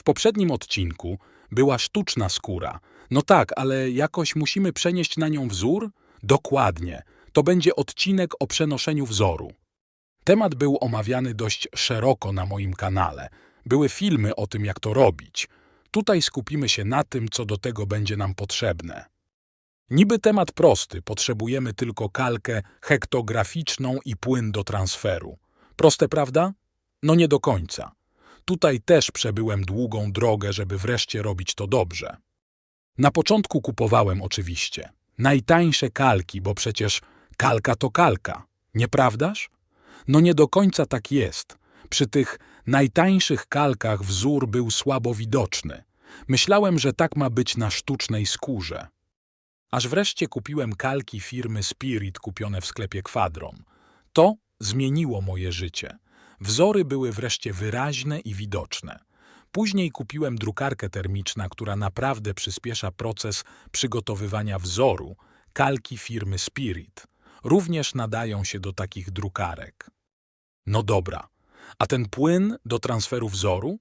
W poprzednim odcinku była sztuczna skóra. No tak, ale jakoś musimy przenieść na nią wzór? Dokładnie. To będzie odcinek o przenoszeniu wzoru. Temat był omawiany dość szeroko na moim kanale. Były filmy o tym, jak to robić. Tutaj skupimy się na tym, co do tego będzie nam potrzebne. Niby temat prosty, potrzebujemy tylko kalkę hektograficzną i płyn do transferu. Proste, prawda? No nie do końca. Tutaj też przebyłem długą drogę, żeby wreszcie robić to dobrze. Na początku kupowałem oczywiście najtańsze kalki, bo przecież kalka to kalka, nieprawdaż? No nie do końca tak jest. Przy tych najtańszych kalkach wzór był słabo widoczny. Myślałem, że tak ma być na sztucznej skórze. Aż wreszcie kupiłem kalki firmy Spirit kupione w sklepie Quadron. To zmieniło moje życie. Wzory były wreszcie wyraźne i widoczne. Później kupiłem drukarkę termiczna, która naprawdę przyspiesza proces przygotowywania wzoru. Kalki firmy Spirit również nadają się do takich drukarek. No dobra, a ten płyn do transferu wzoru?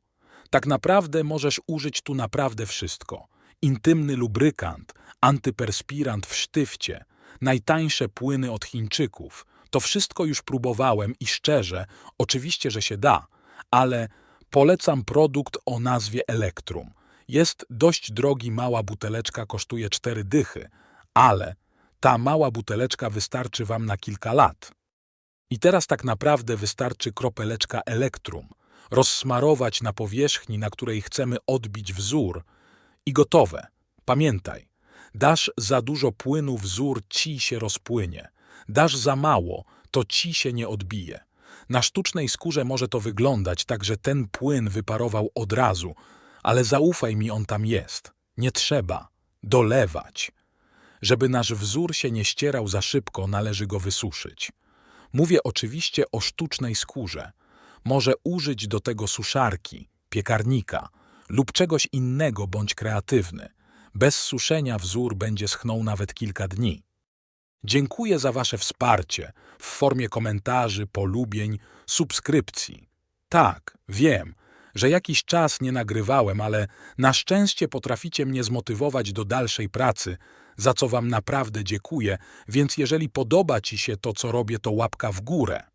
Tak naprawdę możesz użyć tu naprawdę wszystko. Intymny lubrykant, antyperspirant w sztywcie, najtańsze płyny od Chińczyków. To wszystko już próbowałem i szczerze, oczywiście, że się da, ale polecam produkt o nazwie Elektrum. Jest dość drogi, mała buteleczka kosztuje cztery dychy, ale ta mała buteleczka wystarczy wam na kilka lat. I teraz tak naprawdę wystarczy kropeleczka elektrum, rozsmarować na powierzchni, na której chcemy odbić wzór i gotowe. Pamiętaj, dasz za dużo płynu, wzór ci się rozpłynie. Dasz za mało, to ci się nie odbije. Na sztucznej skórze może to wyglądać tak, że ten płyn wyparował od razu, ale zaufaj mi, on tam jest. Nie trzeba dolewać. Żeby nasz wzór się nie ścierał za szybko, należy go wysuszyć. Mówię oczywiście o sztucznej skórze. Może użyć do tego suszarki, piekarnika lub czegoś innego bądź kreatywny. Bez suszenia wzór będzie schnął nawet kilka dni. Dziękuję za Wasze wsparcie w formie komentarzy, polubień, subskrypcji. Tak, wiem, że jakiś czas nie nagrywałem, ale na szczęście potraficie mnie zmotywować do dalszej pracy, za co Wam naprawdę dziękuję, więc jeżeli podoba Ci się to, co robię, to łapka w górę.